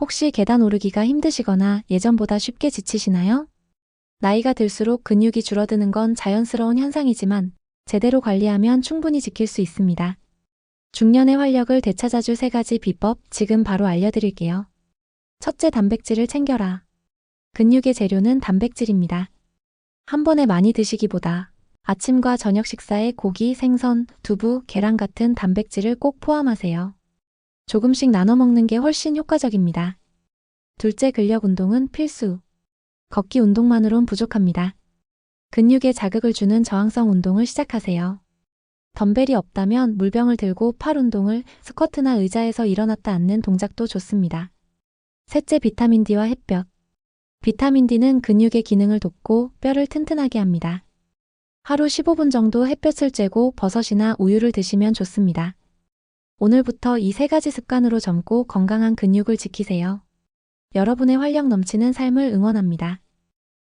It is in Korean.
혹시 계단 오르기가 힘드시거나 예전보다 쉽게 지치시나요? 나이가 들수록 근육이 줄어드는 건 자연스러운 현상이지만 제대로 관리하면 충분히 지킬 수 있습니다. 중년의 활력을 되찾아줄 세 가지 비법 지금 바로 알려드릴게요. 첫째 단백질을 챙겨라. 근육의 재료는 단백질입니다. 한 번에 많이 드시기보다 아침과 저녁 식사에 고기, 생선, 두부, 계란 같은 단백질을 꼭 포함하세요. 조금씩 나눠 먹는 게 훨씬 효과적입니다. 둘째 근력 운동은 필수. 걷기 운동만으론 부족합니다. 근육에 자극을 주는 저항성 운동을 시작하세요. 덤벨이 없다면 물병을 들고 팔 운동을 스쿼트나 의자에서 일어났다 앉는 동작도 좋습니다. 셋째 비타민 D와 햇볕. 비타민 D는 근육의 기능을 돕고 뼈를 튼튼하게 합니다. 하루 15분 정도 햇볕을 쬐고 버섯이나 우유를 드시면 좋습니다. 오늘부터 이 세 가지 습관으로 젊고 건강한 근육을 지키세요. 여러분의 활력 넘치는 삶을 응원합니다.